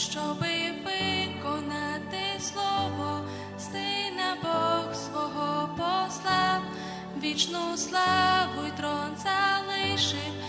щоби виконати слово, сина Бог свого послав, вічну славу й трон залишив.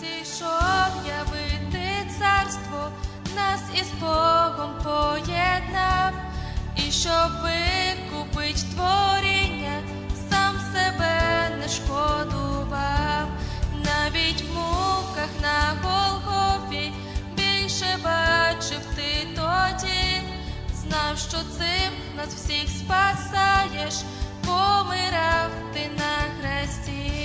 Зійшов явити царство, нас із Богом поєднав, і щоб викупить творіння, сам себе не шкодував, навіть в муках на Голгофі більше бачив ти тоді, знав, що цим нас всіх спасаєш, помирав ти на хресті.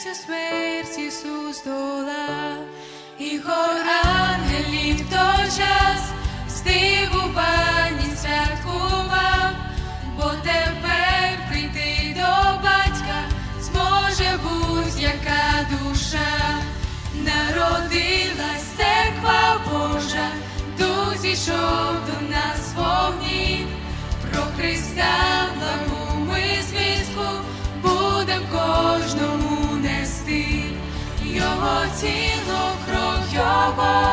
Смертю смерть Ісус долав, і хор ангелів той час здивуванні святкував, бо тепер прийти до батька зможе будь-яка душа. Народилась церква Божа, Дух зійшов до нас вогні, про Христа нести, кров Його